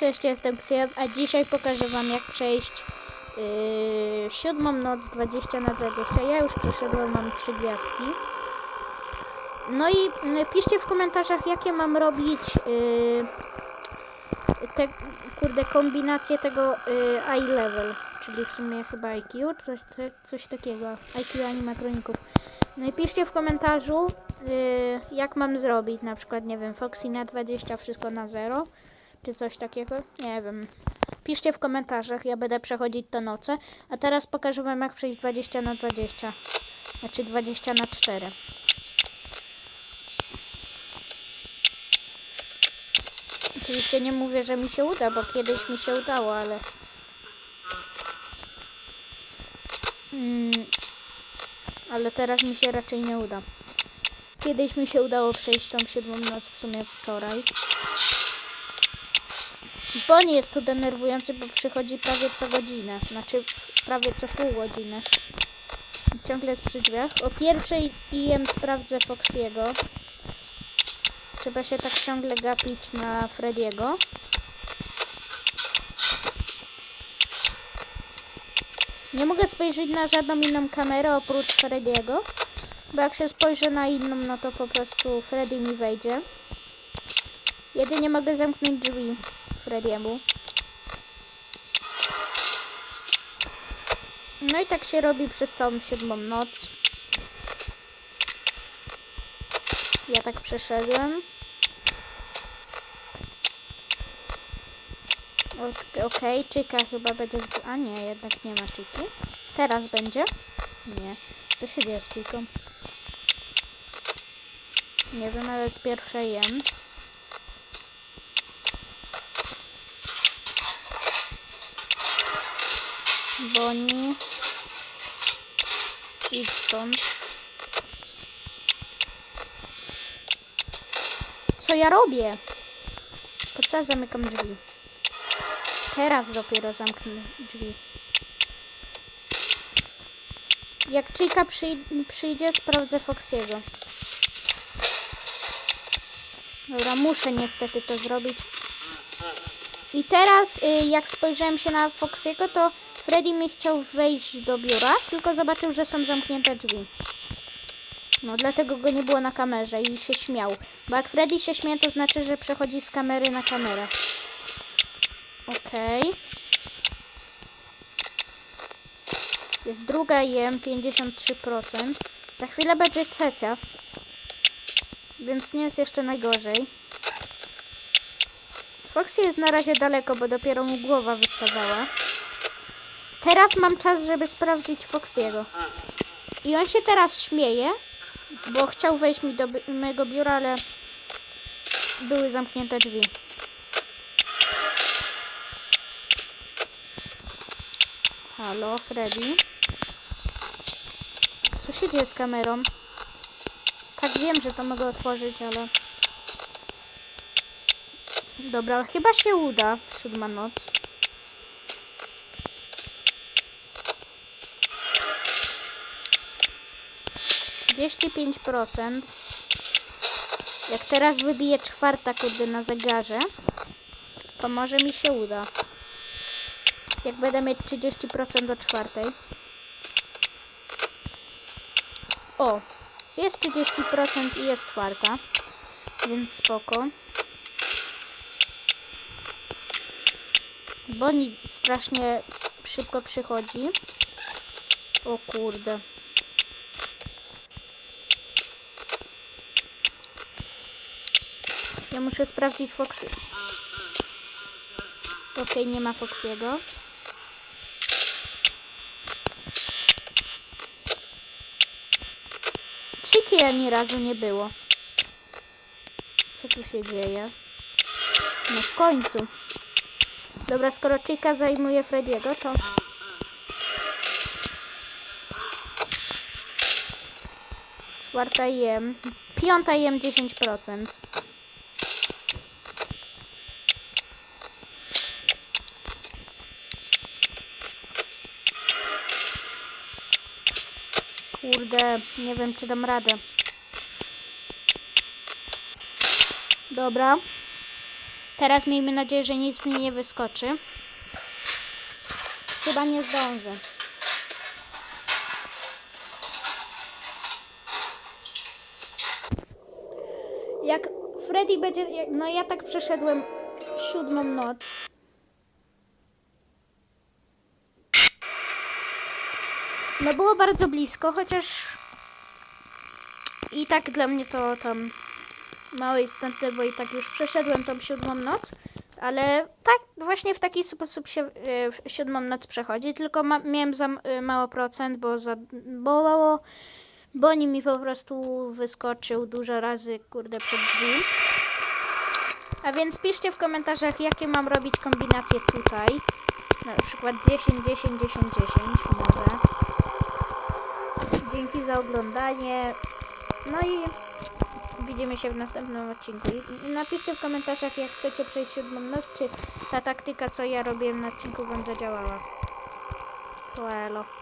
Cześć, jestem Ksiew, a dzisiaj pokażę wam jak przejść yy, siódmą noc 20 na 20. Ja już przeszedłem, mam trzy gwiazdki. No i yy, piszcie w komentarzach jakie mam robić yy, te kurde kombinacje tego yy, eye level, czyli w sumie chyba IQ, coś, coś, takiego, IQ animatroników. No i piszcie w komentarzu yy, jak mam zrobić, na przykład nie wiem, Foxy na 20, wszystko na 0 czy coś takiego. Nie wiem. Piszcie w komentarzach, ja będę przechodzić te noce. A teraz pokażę wam jak przejść 20 na 20. Znaczy 20 na 4. Oczywiście nie mówię, że mi się uda, bo kiedyś mi się udało, ale... Mm, ale teraz mi się raczej nie uda. Kiedyś mi się udało przejść tą siódmą noc, w sumie wczoraj. Bo nie jest to denerwujące, bo przychodzi prawie co godzinę. Znaczy prawie co pół godziny. Ciągle jest przy drzwiach. O pierwszej IM sprawdzę Foxiego. Trzeba się tak ciągle gapić na Frediego. Nie mogę spojrzeć na żadną inną kamerę oprócz Frediego. Bo jak się spojrzę na inną, no to po prostu Freddy mi wejdzie. Jedynie mogę zamknąć drzwi Frediemu. No i tak się robi przez tą siódmą noc. Ja tak przeszedłem. Ok- Okej, czyka chyba będzie... A nie, jednak nie ma czyki. Teraz będzie? Nie. Co się dzieje z czyką? Nie wiem, ale z pierwszej jem. Boni. Idź stąd. Co ja robię? Po co ja zamykam drzwi? Teraz dopiero zamknę drzwi. Jak Chica przyj- przyjdzie, sprawdzę Foxiego. Dobra, muszę niestety to zrobić. I teraz, y, jak spojrzałem się na Foxiego, to Freddy mi chciał wejść do biura, tylko zobaczył, że są zamknięte drzwi. No, dlatego go nie było na kamerze i się śmiał. Bo jak Freddy się śmieje, to znaczy, że przechodzi z kamery na kamerę. Okej. Jest druga IM, 53%. Za chwilę będzie trzecia. Więc nie jest jeszcze najgorzej. Foxy jest na razie daleko, bo dopiero mu głowa wystawała. Teraz mam czas, żeby sprawdzić Foxiego. I on się teraz śmieje, bo chciał wejść mi do mojego biura, ale były zamknięte drzwi. Halo, Freddy? Co się dzieje z kamerą? Tak wiem, że to mogę otworzyć, ale... Dobra, chyba się uda. Siódma noc. Trzydzieści pięć procent. Jak teraz wybiję czwarta kurde na zegarze, to może mi się uda. Jak będę mieć 30% do czwartej. O, jest 30% i jest czwarta, więc spoko. Bonnie strasznie szybko przychodzi. O kurde. Ja muszę sprawdzić Foxy. Okej, nie ma Foxiego. Chiki ani razu nie było. Co tu się dzieje? No w końcu. Dobra, skoro Chica zajmuje Frediego, to... Czwarta jem. Piąta jem 10%. Kurde, nie wiem czy dam radę. Dobra. Teraz miejmy nadzieję, że nic mi nie wyskoczy. Chyba nie zdążę. Jak Freddy będzie. No ja tak przeszedłem siódmą noc. No było bardzo blisko, chociaż i tak dla mnie to tam mało istotne, bo i tak już przeszedłem tą siódmą noc. Ale tak, właśnie w taki sposób się w siódmą noc przechodzi, tylko ma, miałem za e, mało procent, bo za, bo, bo oni mi po prostu wyskoczył dużo razy, kurde, przed drzwi. A więc piszcie w komentarzach, jakie mam robić kombinacje tutaj. Na przykład 10, 10, 10, 10 może. Dzięki za oglądanie. No i widzimy się w następnym odcinku. Napiszcie w komentarzach, jak chcecie przejść siódmą noc, czy ta taktyka, co ja robiłem na odcinku, wam zadziałała. To.